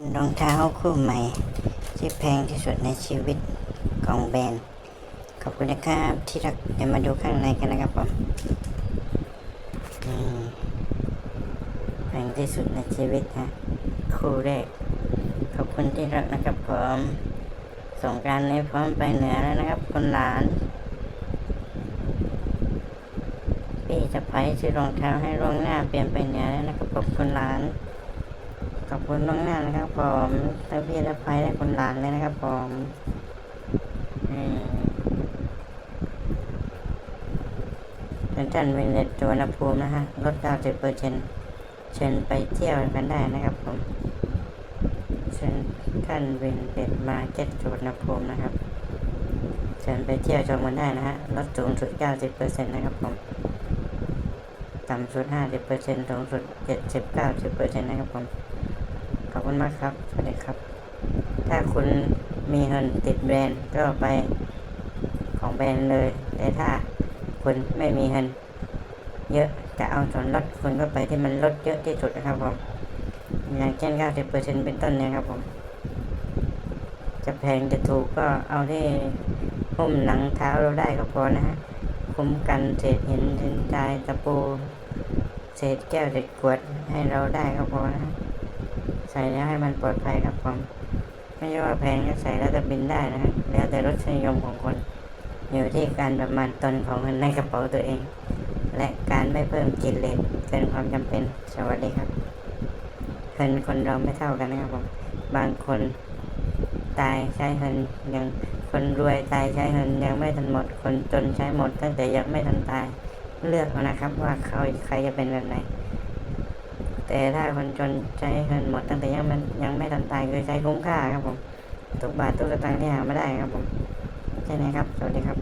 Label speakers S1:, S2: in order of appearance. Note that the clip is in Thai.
S1: รองเท้าคู่ใหม่ที่แพงที่สุดในชีวิตของแบรนด์ ขอบคุณนะครับที่รักเดี๋ยวมาดูข้างในกันนะครับผมแพงที่สุดในชีวิตฮะคู่แรก ขอบคุณที่รักนะครับผมสงการนี้พร้อมไปเหนือแล้วนะครับคนหลานพี่จะไปซื้อรองเท้าให้รองหน้าเปลี่ยนไปเหนือแล้วนะครับขอบคุณหลาน ขอบคุณล่วงหน้านะครับผมทั้งพี่และไปและคนหลานเลยนะครับผมอืมเป็นท่านเวเนตตัวนาภูมินะฮะลด 90เปอร์เซ็นต์เชิญไปเที่ยวกันได้นะครับผมเชิญท่านเวนเต็ดมาเก็ตสวนภูมินะครับเชิญไปเที่ยวชมกันได้นะฮะลดสูงสุด 90เปอร์เซ็นต์นะครับผมต่ำสุด 50เปอร์เซ็นสูงสุด 70 90เปอร์เซ็นนะครับผม อบคุณมากครับ สวัสดีครับ ถ้าคุณมีเงินติดแบรนด์ก็ไปของแบรนด์เลย แต่ถ้าคุณไม่มีเงิน เยอะจะเอาส่วนลดคุณก็ไปที่มันลดเยอะที่สุดนะครับผม อย่างเช่น 90เปอร์เซ็นเป็นต้นเนี่ยครับผม จะแพงจะถูกก็เอาที่หุ้มหนังเท้าเราได้ก็พอนะฮะ คุ้มกันเศษหินเศษทรายตะปู เศษแก้วเศษขวดให้เราได้ก็พอนะฮะ ใส่แล้วให้มันปลอดภัยครับผมไม่ใช่ว่าแพงก็ใส่แล้วจะบินได้นะแล้วแต่รสนิยมของคนอยู่ที่การประมาณตนของเงินในกระเป๋าตัวเอง และการไม่เพิ่มกินเลนเกินความจำเป็นสวัสดีครับเงินคนเราไม่เท่ากันนะครับผมบางคนตายใช้เงินยังคนรวยตายใช้เงินยังไม่ทันหมด คนจนใช้หมดตั้งแต่ยังไม่ทันตายเลือกนะครับว่าเขาใครจะเป็นแบบไหน แต่ถ้าคนจนใช้เงินหมดตั้งแต่ยังมันยังไม่ทันตายคือใช้คุ้มค่าครับผมทุกบาททุกสตางค์ที่หามาได้ครับผมใช่ไหมครับ สวัสดีครับ